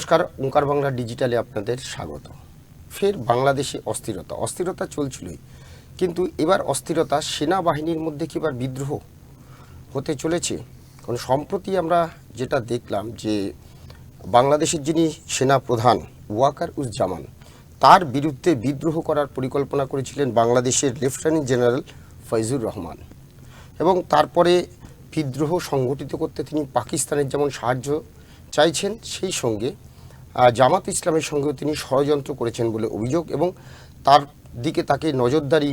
নমস্কার, ওঙ্কার বাংলা ডিজিটালে আপনাদের স্বাগত ফের বাংলাদেশে অস্থিরতা অস্থিরতা চলছিলই। কিন্তু এবার অস্থিরতা সেনাবাহিনীর মধ্যে কি এবার বিদ্রোহ হতে চলেছে? কারণ সম্প্রতি আমরা যেটা দেখলাম যে বাংলাদেশের যিনি সেনা প্রধান ওয়াকার উজ্জামান তার বিরুদ্ধে বিদ্রোহ করার পরিকল্পনা করেছিলেন বাংলাদেশের লেফটেন্যান্ট জেনারেল ফয়জুর রহমান। এবং তারপরে বিদ্রোহ সংগঠিত করতে তিনি পাকিস্তানের যেমন সাহায্য চাইছেন, সেই সঙ্গে জামাত ইসলামের সঙ্গেও তিনি ষড়যন্ত্র করেছেন বলে অভিযোগ এবং তার দিকে তাকে নজরদারি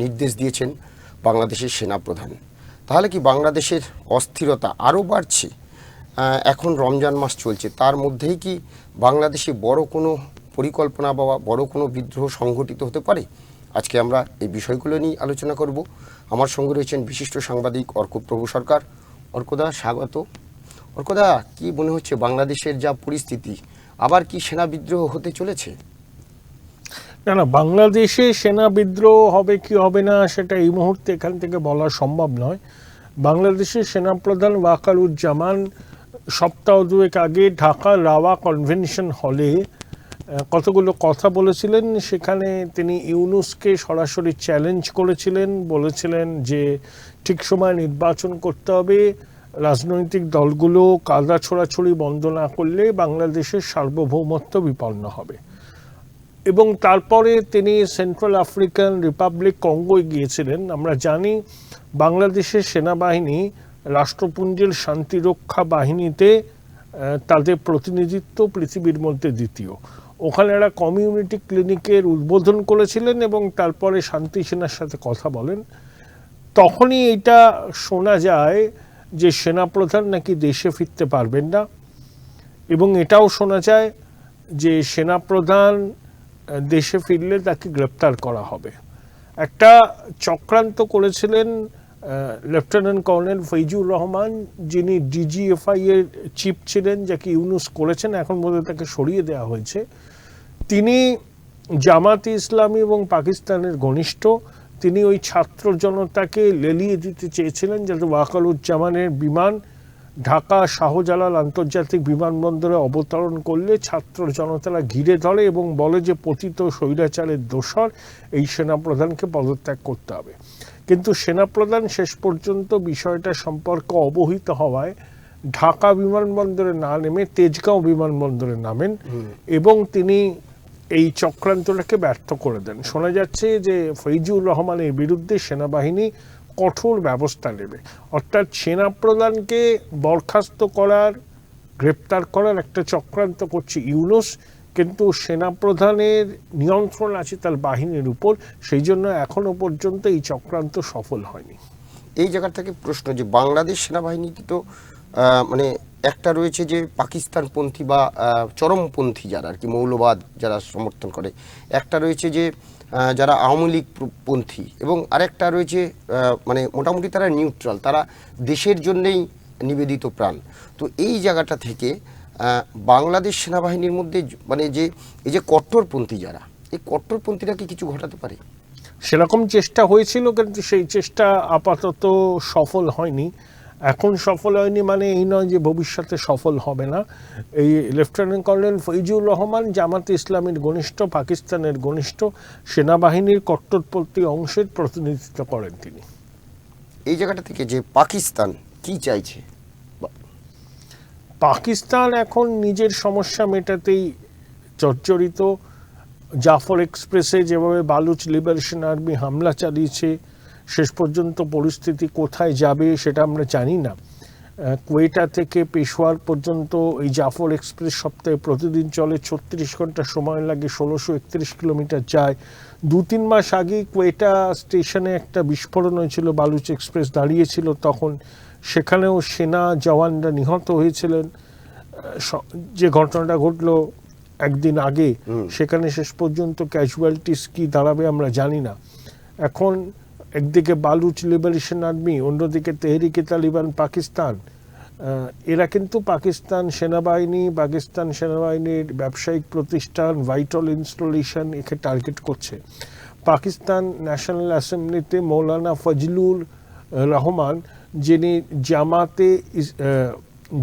নির্দেশ দিয়েছেন বাংলাদেশের সেনাপ্রধান। তাহলে কি বাংলাদেশের অস্থিরতা আরও বাড়ছে? এখন রমজান মাস চলছে, তার মধ্যেই কি বাংলাদেশে বড় কোনো পরিকল্পনা বা বড় কোনো বিদ্রোহ সংঘটিত হতে পারে? আজকে আমরা এই বিষয়গুলো নিয়ে আলোচনা করব। আমার সঙ্গে রয়েছেন বিশিষ্ট সাংবাদিক অর্কপ্রভু সরকার। অর্কদা, স্বাগত। অর্কদা, কি মনে হচ্ছে বাংলাদেশের যা পরিস্থিতি? আবার কি সেনা বিদ্রোহ হতে চলেছে? না না, বাংলাদেশে সেনা বিদ্রোহ হবে কি হবে না সেটা এই মুহূর্তে এখান থেকে বলা সম্ভব নয়। বাংলাদেশের সেনাপ্রধান ওয়াকারুজ্জামান সপ্তাহ দুয়েক আগে ঢাকা রাওয়া কনভেনশন হলে কতগুলো কথা বলেছিলেন, সেখানে তিনি ইউনুসকে সরাসরি চ্যালেঞ্জ করেছিলেন, বলেছিলেন যে ঠিক সময় নির্বাচন করতে হবে। রাজনৈতিক দলগুলো কাদা ছোড়াছড়ি বন্ধ না করলে বাংলাদেশের সার্বভৌমত্ব বিপন্ন হবে। এবং তারপরে তিনি সেন্ট্রাল আফ্রিকান রিপাবলিক কঙ্গোয় গিয়েছিলেন। আমরা জানি বাংলাদেশের সেনাবাহিনী রাষ্ট্রপুঞ্জের শান্তিরক্ষা বাহিনীতে তাদের প্রতিনিধিত্ব পৃথিবীর মধ্যে দ্বিতীয়। ওখানে একটা কমিউনিটি ক্লিনিকের উদ্বোধন করেছিলেন এবং তারপরে শান্তি সেনার সাথে কথা বলেন। তখনই এটা শোনা যায় যে সেনাপ্রধান নাকি দেশে ফিরতে পারবেন না। এবং এটাও শোনা যায় যে সেনাপ্রধান দেশে ফিরলে তাকে গ্রেপ্তার করা হবে। একটা চক্রান্ত করেছিলেন লেফটেন্যান্ট কর্নেল ফৈজুর রহমান, যিনি ডিজিএফআই এর চিফ ছিলেন, যাকে ইউনুস করেছেন, এখন বোধহয় তাকে সরিয়ে দেওয়া হয়েছে। তিনি জামাত ইসলামী এবং পাকিস্তানের ঘনিষ্ঠ তিনি ওই ছাত্র জনতাকে লেলিয়ে দিতে চেয়েছিলেন যাতে ওয়াকালুজ্জামানের বিমান ঢাকা শাহজালাল আন্তর্জাতিক বিমানবন্দরে অবতরণ করলে ছাত্র জনতারা ঘিরে ধরে এবং বলে যে পতিত স্বৈরাচারের দোষর এই সেনাপ্রধানকে পদত্যাগ করতে হবে। কিন্তু সেনাপ্রধান শেষ পর্যন্ত বিষয়টা সম্পর্কে অবহিত হওয়ায় ঢাকা বিমানবন্দরে না নেমে তেজগাঁও বিমানবন্দরে নামেন এবং তিনি এই চক্রান্তটাকে ব্যর্থ করে দেন। শোনা যাচ্ছে যে ফৈজুর রহমানের বিরুদ্ধে সেনাবাহিনী কঠোর ব্যবস্থা নেবে। অর্থাৎ সেনাপ্রধানকে বরখাস্ত করার, গ্রেপ্তার করার একটা চক্রান্ত করছে ইউনুস, কিন্তু সেনাপ্রধানের নিয়ন্ত্রণ আছে তার বাহিনীর উপর, সেই জন্য এখনও পর্যন্ত এই চক্রান্ত সফল হয়নি। এই জায়গা থেকে প্রশ্ন যে বাংলাদেশ সেনাবাহিনীতে তো মানে একটা রয়েছে যে পাকিস্তানপন্থী বা চরমপন্থী যারা আর কি, মৌলবাদ যারা সমর্থন করে। একটা রয়েছে যে যারা আওয়ামী লীগ প্র- পন্থী এবং আরেকটা রয়েছে মানে মোটামুটি তারা নিউট্রাল, তারা দেশের জন্যেই নিবেদিত প্রাণ। তো এই জায়গাটা থেকে বাংলাদেশ সেনাবাহিনীর মধ্যে মানে যে, এই যে কট্টরপন্থী যারা, এই কট্টরপন্থীরা কি কিছু ঘটাতে পারে? সেরকম চেষ্টা হয়েছিল, কিন্তু সেই চেষ্টা আপাতত সফল হয়নি। এখন সফল হয়নি মানে এই নয় যে ভবিষ্যতে সফল হবে না। এই লেফটেন্যান্ট কর্নেল ফৈজুর রহমান জামাত ইসলামের ঘনিষ্ঠ পাকিস্তানের ঘনিষ্ঠ সেনাবাহিনীর কট্টরপন্থী অংশের প্রতিনিধিত্ব করেন তিনি। এই জায়গাটা থেকে যে পাকিস্তান কি চাইছে? পাকিস্তান এখন নিজের সমস্যা মেটাতেই জর্জরিত জাফর এক্সপ্রেসে যেভাবে বালুচ লিবারেশন আর্মি হামলা চালিয়েছে শেষ পর্যন্ত পরিস্থিতি কোথায় যাবে সেটা আমরা জানি না। কোয়েটা থেকে পেশোয়ার পর্যন্ত এই জাফর এক্সপ্রেস সপ্তাহে প্রতিদিন চলে ছত্রিশ ঘণ্টা সময় লাগে ষোলোশো একত্রিশ কিলোমিটার যায়। দু তিন মাস আগে কোয়েটা স্টেশনে একটা বিস্ফোরণ হয়েছিল বালুচ এক্সপ্রেস দাঁড়িয়েছিল তখন সেখানেও সেনা জওয়ানরা নিহত হয়েছিলেন। যে ঘটনাটা ঘটলো একদিন আগে সেখানে শেষ পর্যন্ত ক্যাজুয়ালিটিস কি দাঁড়াবে আমরা জানি না। এখন একদিকে বালুচ লিবারেশন আর্মি, অন্যদিকে তেহরিকে তালিবান পাকিস্তান। এরা কিন্তু পাকিস্তান সেনাবাহিনী, পাকিস্তান সেনাবাহিনীর ব্যবসায়িক প্রতিষ্ঠান ভাইটাল ইনস্টলেশন একে টার্গেট করছে। পাকিস্তান ন্যাশনাল অ্যাসেম্বলিতে মৌলানা ফজলুল রহমান, যিনি জামাতে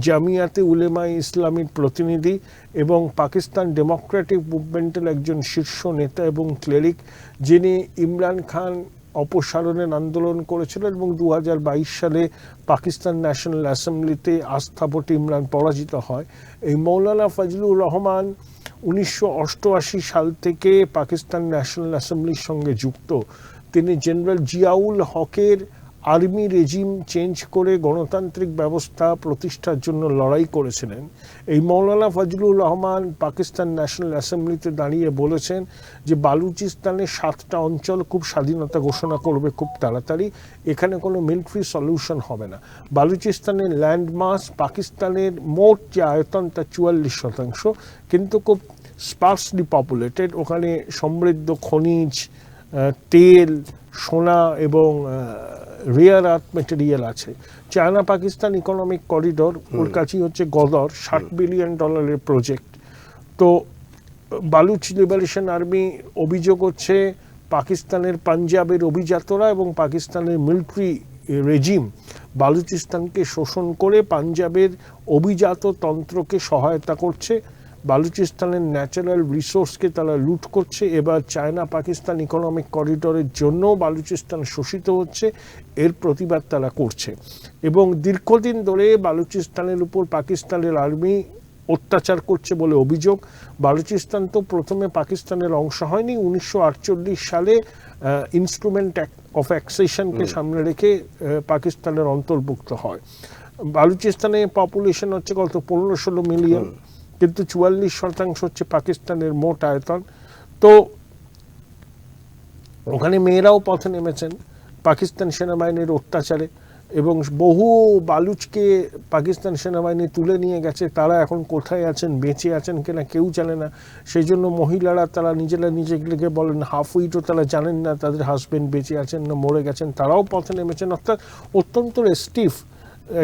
জামিয়াতে উলেমাই ইসলামীর প্রতিনিধি এবং পাকিস্তান ডেমোক্রেটিক মুভমেন্টের একজন শীর্ষ নেতা এবং ক্লেরিক যিনি ইমরান খান অপসারণের আন্দোলন করেছিলেন এবং দু হাজার বাইশ সালে পাকিস্তান ন্যাশনাল অ্যাসেম্বলিতে আস্থা ইমরান পরাজিত হয়। এই মৌলানা ফজলুর রহমান উনিশশো অষ্টআশি সাল থেকে পাকিস্তান ন্যাশনাল অ্যাসেম্বলির সঙ্গে যুক্ত। তিনি জেনারেল জিয়াউল হকের আর্মি রেজিম চেঞ্জ করে গণতান্ত্রিক ব্যবস্থা প্রতিষ্ঠার জন্য লড়াই করেছিলেন। এই মৌলানা ফজলুর রহমান পাকিস্তান ন্যাশনাল অ্যাসেম্বলিতে দাঁড়িয়ে বলেছেন যে বালুচিস্তানের সাতটা অঞ্চল খুব স্বাধীনতা ঘোষণা করবে খুব তাড়াতাড়ি, এখানে কোনো মিলিটারি সলিউশন হবে না। বালুচিস্তানের ল্যান্ড মাস পাকিস্তানের মোট যে আয়তন তা চুয়াল্লিশ শতাংশ, কিন্তু খুব স্পার্সলি পপুলেটেড ওখানে সমৃদ্ধ খনিজ তেল, সোনা এবং রেয়ার আর্থ মেটেরিয়াল আছে। চায়না পাকিস্তান ইকোনমিক করিডোর ওর কাছেই হচ্ছে গদর ষাট বিলিয়ন ডলারের প্রজেক্ট তো বালুচ লিবারেশন আর্মি অভিযোগ হচ্ছে পাকিস্তানের পাঞ্জাবের অভিজাতরা এবং পাকিস্তানের মিলিটারি রেজিম বালুচিস্তানকে শোষণ করে পাঞ্জাবের অভিজাত তন্ত্রকে সহায়তা করছে। বালুচিস্তানের ন্যাচারাল রিসোর্সকে তারা লুট করছে। এবার চায়না পাকিস্তান ইকোনমিক করিডোরের জন্য বালুচিস্তান শোষিত হচ্ছে। এর প্রতিবাদ তারা করছে। এবং দীর্ঘদিন ধরে বালুচিস্তানের উপর পাকিস্তানের আর্মি অত্যাচার করছে বলে অভিযোগ। বালুচিস্তান তো প্রথমে পাকিস্তানের অংশ হয়নি উনিশশো আটচল্লিশ সালে ইনস্ট্রুমেন্ট অফ অ্যাক্সেশনকে সামনে রেখে পাকিস্তানের অন্তর্ভুক্ত হয়। বালুচিস্তানে পপুলেশন হচ্ছে কত? পনেরো ষোলো মিলিয়ন কিন্তু চুয়াল্লিশ শতাংশ হচ্ছে পাকিস্তানের মোট আয়তন। তো ওখানে মেয়েরাও পথে নেমেছেন, পাকিস্তান সেনাবাহিনীর অত্যাচারে এবং বহু বালুচকে পাকিস্তান সেনাবাহিনী তুলে নিয়ে গেছে। তারা এখন কোথায় আছেন, বেঁচে আছেন কিনা কেউ জানে না। সেই জন্য মহিলারা তারা নিজেরা নিজেগুলোকে বলেন, হাফ উইটও তারা জানেন না, তাদের হাজবেন্ড বেঁচে আছেন না, মরে গেছেন। তারাও পথে নেমেছেন। অর্থাৎ অত্যন্ত রেস্টিভ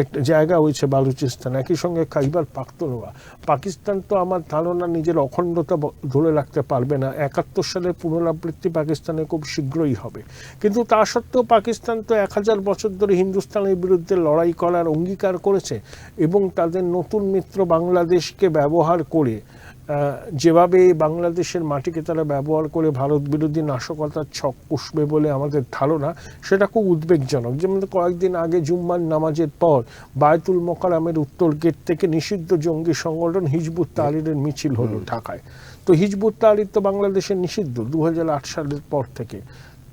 একটা জায়গা হয়েছে বালুচিস্তান, একই সঙ্গে খাইবার পাখতুনওয়া। পাকিস্তান তো আমার ধারণা নিজের অখণ্ডতা ধরে রাখতে পারবে না। একাত্তর সালের পুনরাবৃত্তি পাকিস্তানে খুব শীঘ্রই হবে। কিন্তু তা সত্ত্বেও পাকিস্তান তো এক হাজার বছর ধরে হিন্দুস্তানের বিরুদ্ধে লড়াই করার অঙ্গীকার করেছে এবং তাদের নতুন মিত্র বাংলাদেশকে ব্যবহার করে যেভাবে বাংলাদেশের মাটিকে তারা ব্যবহার করে ভারত বিরোধী নাশকতার ছক কষবে বলে আমাদের ধারণা সেটা খুব উদ্বেগজনক। যেমন কয়েকদিন আগে জুম্মার নামাজের পর বায়তুল মোকারামের উত্তর গেট থেকে নিষিদ্ধ জঙ্গি সংগঠন হিজবুত তাহরিরের মিছিল হলো ঢাকায়। তো হিজবুত তাহরির তো বাংলাদেশে নিষিদ্ধ দু হাজার আট সালের পর থেকে।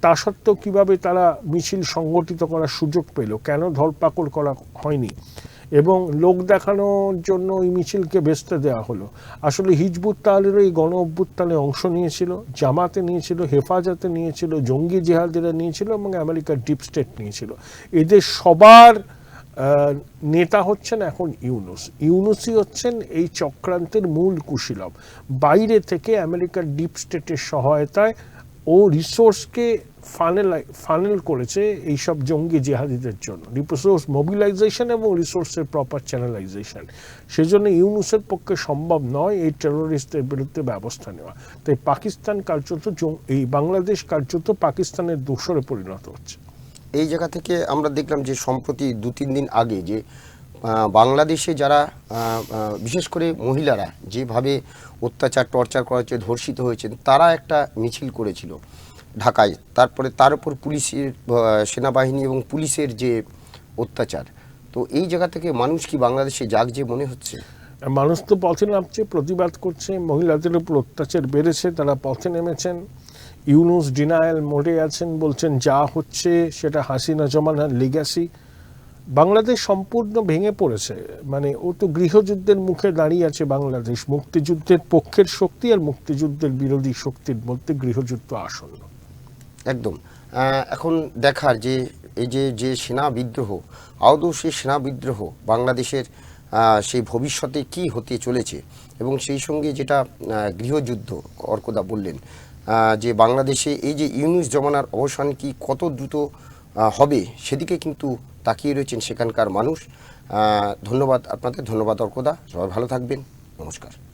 তা সত্ত্বেও কীভাবে তারা মিছিল সংগঠিত করার সুযোগ পেল? কেন ধরপাকড় করা হয়নি? এবং লোক দেখানোর জন্য ওই মিছিলকে বেচতে দেওয়া হলো। আসলে হিজবুত তাহলের এই গণ অভ্যুত্থানে অংশ নিয়েছিল, জামাতে নিয়েছিল, হেফাজতে নিয়েছিল, জঙ্গি জেহাদিরা নিয়েছিল এবং আমেরিকার ডিপ স্টেট নিয়েছিল। এদের সবার নেতা হচ্ছেন এখন ইউনুস। ইউনুসই হচ্ছেন এই চক্রান্তের মূল কুশীলব। বাইরে থেকে আমেরিকার ডিপ স্টেটের সহায়তায় ও রিসোর্সকে ফানেল ফানেল করেছে এইসব জঙ্গি জেহাদিদের জন্য। রিসোর্স মোবিলাইজেশন এবং রিসোর্সের প্রপার চ্যানেলাইজেশন সেজন্য ইউনুসের পক্ষে সম্ভব নয় এই টেরোরিস্টদের বিরুদ্ধে ব্যবস্থা নেওয়া। তাই পাকিস্তান কার্যত এই বাংলাদেশ কার্যত পাকিস্তানের দোসরে পরিণত হচ্ছে। এই জায়গা থেকে আমরা দেখলাম যে সম্প্রতি দু তিন দিন আগে যে বাংলাদেশে যারা বিশেষ করে মহিলারা যেভাবে অত্যাচার, টর্চার করা হচ্ছে ধর্ষিত হয়েছেন, তারা একটা মিছিল করেছিল ঢাকায়। তারপরে তার উপর পুলিশের সেনাবাহিনী এবং পুলিশের যে অত্যাচার। তো এই জায়গা থেকে মানুষ কি বাংলাদেশে যাক যে মনে হচ্ছে? মানুষ তো পথে নামছে, প্রতিবাদ করছে, মহিলাদের উপর অত্যাচার বেড়েছে, তারা পথে নেমেছেন। ইউনুস ডিনায়াল মোডে আছেন, বলছেন, যা হচ্ছে সেটা হাসিনা জমানার লিগ্যাসি বাংলাদেশ সম্পূর্ণ ভেঙে পড়েছে। মানে ও তো গৃহযুদ্ধের মুখে দাঁড়িয়ে আছে বাংলাদেশ। মুক্তিযুদ্ধের পক্ষের শক্তি আর মুক্তিযুদ্ধের বিরোধী শক্তির মধ্যে গৃহযুদ্ধ আসন্ন। একদম। এখন দেখার যে, এই যে যে সেনা বিদ্রোহ, আদৌ সেই সেনা বিদ্রোহ বাংলাদেশের সেই ভবিষ্যতে কি হতে চলেছে? এবং সেই সঙ্গে যেটা গৃহযুদ্ধ, অর্কদা বললেন যে বাংলাদেশে এই যে ইউনুস জমানার অবসান কি কত দ্রুত হবে, সেদিকে কিন্তু তাকিয়ে রয়েছেন সেখানকার মানুষ। ধন্যবাদ আপনাদের ধন্যবাদ অর্কদা। সবাই ভালো থাকবেন। নমস্কার।